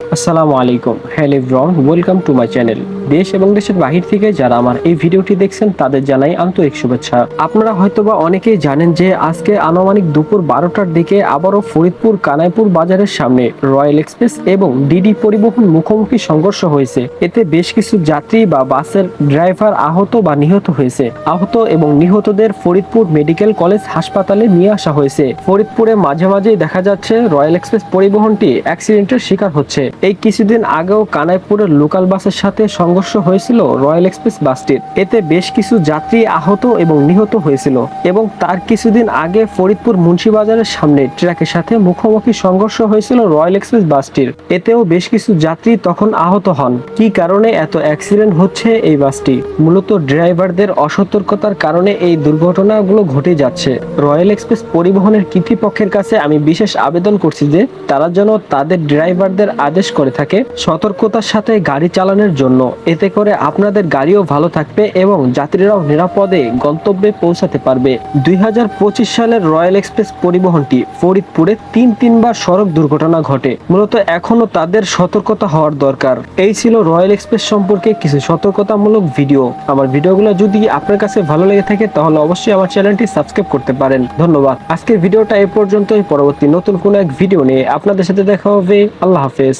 আসসালামু আলাইকুম hello everyone welcome to my channel. দেশ এবং দেশের বাহির থেকে যারা আমার এই ভিডিওটি দেখছেন, তাদের জানাই আন্তরিক শুভেচ্ছা। আপনারা হয়তোবা অনেকেই জানেন যে আজকে আনুমানিক দুপুর বারোটার দিকে আবারও ফরিদপুর কানাইপুর বাজারের সামনে রয়্যাল এক্সপ্রেস এবং ডিডি পরিবহন মুখোমুখি সংঘর্ষ হয়েছে। এতে বেশ কিছু যাত্রী বা বাসের ড্রাইভার আহত বা নিহত হয়েছে। আহত এবং নিহতদের ফরিদপুর মেডিকেল কলেজ হাসপাতালে নিয়ে আসা হয়েছে। ফরিদপুরে মাঝে মাঝেই দেখা যাচ্ছে রয়্যাল এক্সপ্রেস পরিবহনটি অ্যাক্সিডেন্টের শিকার হচ্ছে। এই কিছুদিন আগেও কানাইপুরের লোকাল বাসের সাথে সংঘর্ষ হয়েছিল রয়্যাল এক্সপ্রেস বাসটির। এতে বেশ কিছু যাত্রী আহত এবং নিহত হয়েছিল এবং তার কিছুদিন আগে ফরিদপুর মুন্সিবাজারের সামনে ট্রাকের সাথে মুখোমুখি সংঘর্ষ হয়েছিল রয়্যাল এক্সপ্রেস বাসটির। এতেও বেশ কিছু যাত্রী তখন আহত হন। কি কারণে এত অ্যাক্সিডেন্ট হচ্ছে এই বাসটি? মূলত ড্রাইভারদের অসতর্কতার কারণে এই দুর্ঘটনাগুলো ঘটে যাচ্ছে। রয়্যাল এক্সপ্রেস পরিবহনের কর্তৃপক্ষের কাছে আমি বিশেষ আবেদন করছি যে, তারা যেন তাদের ড্রাইভারদের আদেশ করে থাকে সতর্কতার সাথে গাড়ি চালানোর জন্য। এতে করে আপনাদের গাড়িও ভালো থাকবে এবং যাত্রীরাও নিরাপদে গন্তব্যে পৌঁছাতে পারবে। দুই হাজার পঁচিশ সালের রয়্যাল এক্সপ্রেস পরিবহনটি ফরিদপুরে তিন তিনবার সড়ক দুর্ঘটনা ঘটে। মূলত এখনও তাদের সতর্কতা হওয়ার দরকার। এই ছিল রয়্যাল এক্সপ্রেস সম্পর্কে কিছু সতর্কতামূলক ভিডিও। আমার ভিডিওগুলো যদি আপনার কাছে ভালো লেগে থাকে, তাহলে অবশ্যই আমার চ্যানেলটি সাবস্ক্রাইব করতে পারেন। ধন্যবাদ। আজকের ভিডিওটা এ পর্যন্তই। পরবর্তী নতুন কোনো এক ভিডিও নিয়ে আপনাদের সাথে দেখা হবে। আল্লাহ হাফেজ।